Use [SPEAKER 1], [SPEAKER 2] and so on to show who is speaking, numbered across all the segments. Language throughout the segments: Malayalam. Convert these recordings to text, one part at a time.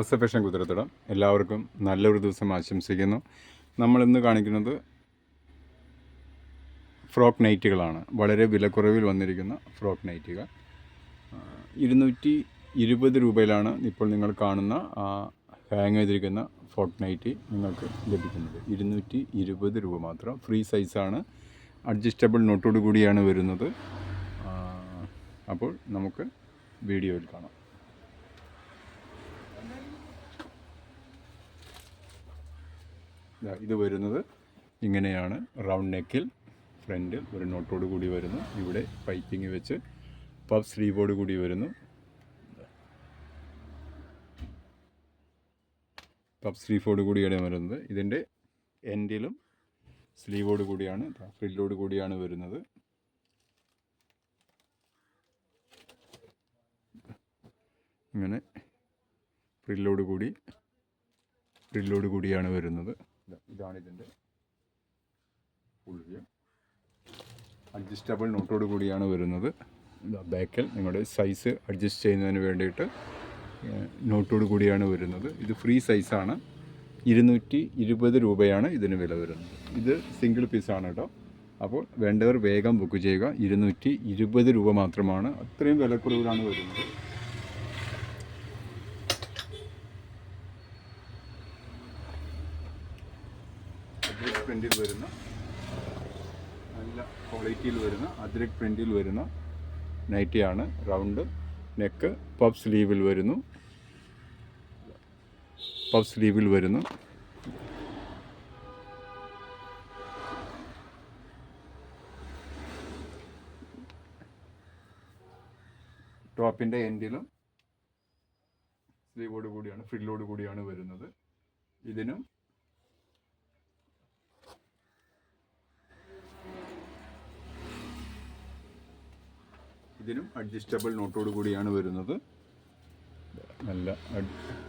[SPEAKER 1] ഒസഫേഷൻ കുതിരത്തടം. എല്ലാവർക്കും നല്ലൊരു ദിവസം ആശംസിക്കുന്നു. നമ്മളിന്ന് കാണിക്കുന്നത് ഫ്രോക്ക് നൈറ്റുകളാണ്. വളരെ വിലക്കുറവിൽ വന്നിരിക്കുന്ന ഫ്രോക്ക് നൈറ്റുകൾ. ഇരുന്നൂറ്റി ഇരുപത് രൂപയിലാണ് ഇപ്പോൾ നിങ്ങൾ കാണുന്ന ഹാങ് ചെയ്തിരിക്കുന്ന ഫ്രോക്ക് നൈറ്റി നിങ്ങൾക്ക് ലഭിക്കുന്നത്. ഇരുന്നൂറ്റി ഇരുപത് രൂപ മാത്രം. ഫ്രീ സൈസാണ്. അഡ്ജസ്റ്റബിൾ നോട്ടോടു കൂടിയാണ് വരുന്നത്. അപ്പോൾ നമുക്ക് വീഡിയോയിൽ കാണാം. ഇത് വരുന്നത് ഇങ്ങനെയാണ്. റൗണ്ട് നെക്കിൽ ഫ്രണ്ട് ഒരു നോട്ടോട് കൂടി വരുന്നു. ഇവിടെ പൈപ്പിംഗ് വെച്ച് പഫ് സ്ലീവോട് കൂടി വരുന്നു. പബ് സ്ലീഫോട് കൂടിയാണ് വരുന്നത്. ഇതിന്റെ എൻഡിലും സ്ലീവോട് കൂടിയാണ് ഫ്രില്ലോട് കൂടിയാണ് വരുന്നത്. ഇങ്ങനെ ഫ്രില്ലോട് കൂടി ഫ്രില്ലോട് കൂടിയാണ് വരുന്നത്. ഇതാണ് ഇതിന്റെ ഫുൾ വ്യൂ അഡ്ജസ്റ്റബിൾ നോട്ടോട് കൂടിയാണ് വരുന്നത്. ബാക്കിൽ നിങ്ങളുടെ സൈസ് അഡ്ജസ്റ്റ് ചെയ്യുന്നതിന് വേണ്ടിയിട്ട് നോട്ടോട് കൂടിയാണ് വരുന്നത്. ഇത് ഫ്രീ സൈസാണ് ഇരുന്നൂറ്റി ഇരുപത് രൂപയാണ് ഇതിന് വില വരുന്നത്. ഇത് സിംഗിൾ പീസാണ് കേട്ടോ. അപ്പോൾ വേണ്ടവർ വേഗം ബുക്ക് ചെയ്യുക. ഇരുന്നൂറ്റി ഇരുപത് രൂപ മാത്രമാണ്. അത്രയും വിലക്കുറവിലാണ് വരുന്നത് അദ്രക് പ്രിന്റിൽ വരുന്ന. നല്ല ക്വാളിറ്റിയിൽ വരുന്ന. അദ്രക് പ്രിന്റിൽ വരുന്ന. നൈറ്റിയാണ് റൗണ്ട് നെക്ക് പഫ് സ്ലീവിൽ വരുന്നു. പഫ് സ്ലീവിൽ വരുന്നു. ടോപ്പിന്റെ എൻഡിലും സ്ലീവോട് കൂടിയാണ് ഫ്രില്ലോട് കൂടിയാണ് വരുന്നത്. ഇതിനും ഇതിനും അഡ്ജസ്റ്റബിൾ നോട്ടോട് കൂടിയാണ് വരുന്നത്. നല്ല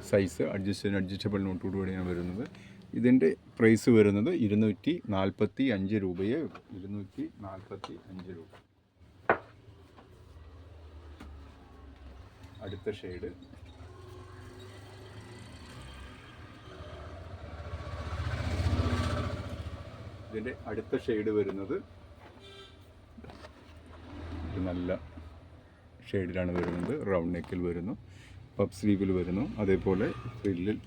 [SPEAKER 1] സൈസ് അഡ്ജസ്റ്റ് അഡ്ജസ്റ്റബിൾ നോട്ടോട് കൂടിയാണ് വരുന്നത്. ഇതിന്റെ പ്രൈസ് വരുന്നത് ഇരുന്നൂറ്റി നാൽപ്പത്തി അഞ്ച് രൂപയെ ഇരുന്നൂറ്റി നാൽപ്പത്തി അഞ്ച് രൂപ. അടുത്ത ഷെയ്ഡ് ഇതിന്റെ അടുത്ത ഷെയ്ഡ് വരുന്നത് നല്ല ഷെയ്ഡിലാണ് വരുന്നത്. റൗണ്ട് നെക്കിൽ വരുന്നു. പബ് സ്ലീവിൽ വരുന്നു. അതേപോലെ ഫ്രില്ലിൽ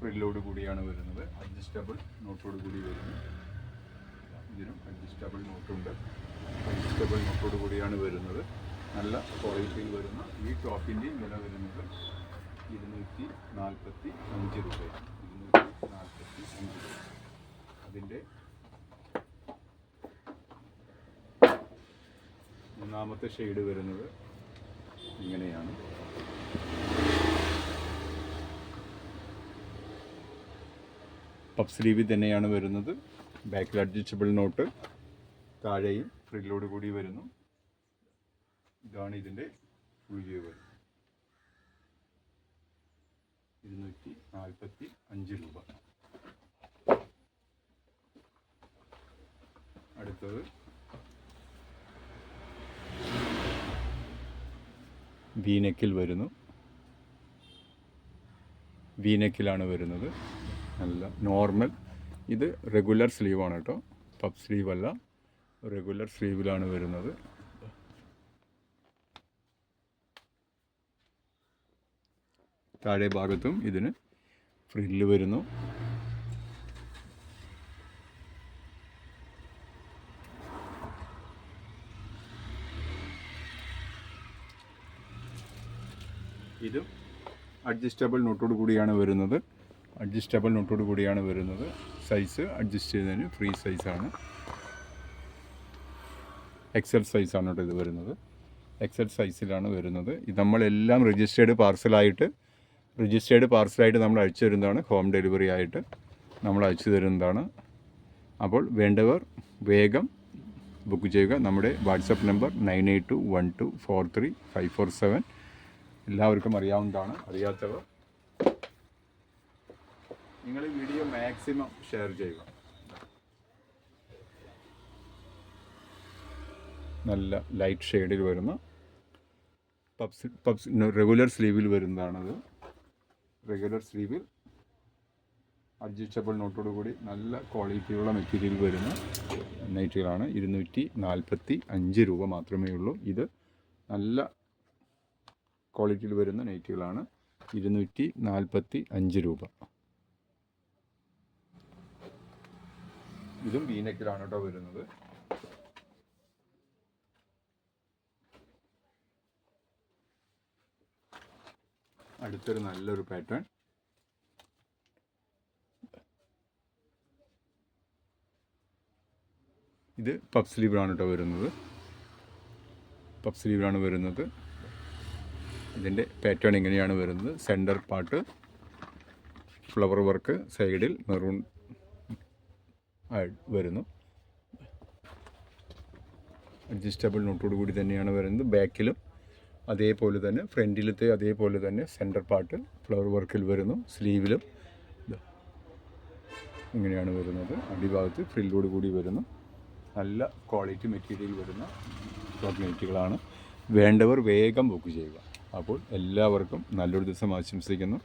[SPEAKER 1] ഫ്രില്ലോട് കൂടിയാണ് വരുന്നത്. അഡ്ജസ്റ്റബിൾ നോട്ടോട് കൂടി വരുന്നു. ഇതിനും അഡ്ജസ്റ്റബിൾ നോട്ടുണ്ട്. അഡ്ജസ്റ്റബിൾ നോട്ടോട് കൂടിയാണ് വരുന്നത്. നല്ല ക്വാളിറ്റിയിൽ വരുന്ന ഈ ടോപ്പിന്റെയും വില വരുന്നത് ഇരുന്നൂറ്റി നാൽപ്പത്തി അഞ്ച് രൂപയാണ്. ഇരുന്നൂറ്റി നാൽപ്പത്തി അഞ്ച് രൂപ. അതിന്റെ മൂന്നാമത്തെ ഷെയ്ഡ് വരുന്നത് ഇങ്ങനെയാണ്. പപ്പ് സ്ലീവിൽ തന്നെയാണ് വരുന്നത്. ബാക്കിൽ അഡ്ജസ്റ്റബിൾ നോട്ട് താഴെയും ഫ്രില്ലോട് കൂടി വരുന്നു. ഇതാണ് ഇതിന്റെ ഫുൾ വ്യൂ വരുന്നത്. ഇരുന്നൂറ്റി നാൽപ്പത്തി അഞ്ച് രൂപ. അടുത്തത് വീനെക്കിൽ വരുന്നു. വീനക്കിലാണ് വരുന്നത്. നല്ല നോർമൽ. ഇത് റെഗുലർ സ്ലീവാണ് കേട്ടോ. പഫ് സ്ലീവല്ല. റെഗുലർ സ്ലീവിലാണ് വരുന്നത്. താഴെ ഭാഗത്തും ഇതിന് ഫ്രില്ല് വരുന്നു. ഇതും അഡ്ജസ്റ്റബിൾ നോട്ടോട് കൂടിയാണ് വരുന്നത്. അഡ്ജസ്റ്റബിൾ നോട്ടോട് കൂടിയാണ് വരുന്നത്. സൈസ് അഡ്ജസ്റ്റ് ചെയ്യുന്നതിന് ഫ്രീ സൈസാണ് എക്സൽ സൈസാണ് കേട്ടോ ഇത് വരുന്നത്. എക്സൽ സൈസിലാണ് വരുന്നത്. ഇത് നമ്മളെല്ലാം രജിസ്റ്റേർഡ് പാർസലായിട്ട് രജിസ്റ്റേർഡ് പാർസലായിട്ട് നമ്മൾ അയച്ചു തരുന്നതാണ്. ഹോം ഡെലിവറി ആയിട്ട് നമ്മൾ അയച്ചു തരുന്നതാണ്. അപ്പോൾ വേണ്ടവർ വേഗം ബുക്ക് ചെയ്യുക. നമ്മുടെ WhatsApp number nine eight two one two four three five four seven എല്ലാവർക്കും അറിയാവുന്നതാണ് അറിയാത്തവർ. നിങ്ങൾ ഈ വീഡിയോ മാക്സിമം ഷെയർ ചെയ്യുക. നല്ല ലൈറ്റ് ഷെയ്ഡിൽ വരുന്ന പബ്സ് പബ്സ് റെഗുലർ സ്ലീവിൽ വരുന്നതാണത്. റെഗുലർ സ്ലീവിൽ അഡ്ജസ്റ്റബിൾ നോട്ടോട് കൂടി നല്ല ക്വാളിറ്റിയുള്ള മെറ്റീരിയൽ വരുന്ന നൈറ്റുകളാണ് ഇരുന്നൂറ്റി നാൽപ്പത്തി അഞ്ച് രൂപ മാത്രമേ ഉള്ളൂ. ഇത് നല്ല ക്വാളിറ്റിയിൽ വരുന്ന നൈറ്റികളാണ്. ഇരുന്നൂറ്റി നാൽപ്പത്തി അഞ്ച് രൂപ. ഇതും വീനക്കിലാണ് കേട്ടോ വരുന്നത്. അടുത്തൊരു നല്ലൊരു പാറ്റേൺ. ഇത് പഫ് സ്ലീവിലാണ് കേട്ടോ വരുന്നത്. പഫ് സ്ലീവിലാണ് വരുന്നത്. ഇതിന്റെ പാറ്റേൺ ഇങ്ങനെയാണ് വരുന്നത്. സെന്റർ പാർട്ട് ഫ്ലവർ വർക്ക് സൈഡിൽ മെറൂൺ വരുന്നു. അഡ്ജസ്റ്റബിൾ നോട്ടോട് കൂടി തന്നെയാണ് വരുന്നത്. ബാക്കിലും അതേപോലെ തന്നെ ഫ്രണ്ടിലത്തെ അതേപോലെ തന്നെ സെന്റർ പാർട്ട് ഫ്ലവർ വർക്കിൽ വരുന്നു. സ്ലീവിലും ഇങ്ങനെയാണ് വരുന്നത്. അടിഭാഗത്ത് ഫ്രില്ലോട് കൂടി വരുന്നു. നല്ല ക്വാളിറ്റി മെറ്റീരിയൽ വരുന്ന ചോക്ലേറ്റുകളാണ് വേണ്ടവർ വേഗം ബുക്ക് ചെയ്യുക. അപ്പോൾ എല്ലാവർക്കും നല്ലൊരു ദിവസം ആശംസിക്കുന്നു.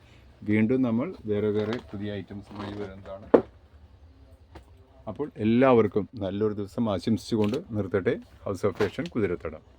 [SPEAKER 1] വീണ്ടും നമ്മൾ വേറെ വേറെ പുതിയ ഐറ്റംസുമായി വരുന്നതാണ്. അപ്പോൾ എല്ലാവർക്കും നല്ലൊരു ദിവസം ആശംസിച്ചുകൊണ്ട് നിർത്തട്ടെ. House of fashion Kuthirathadam.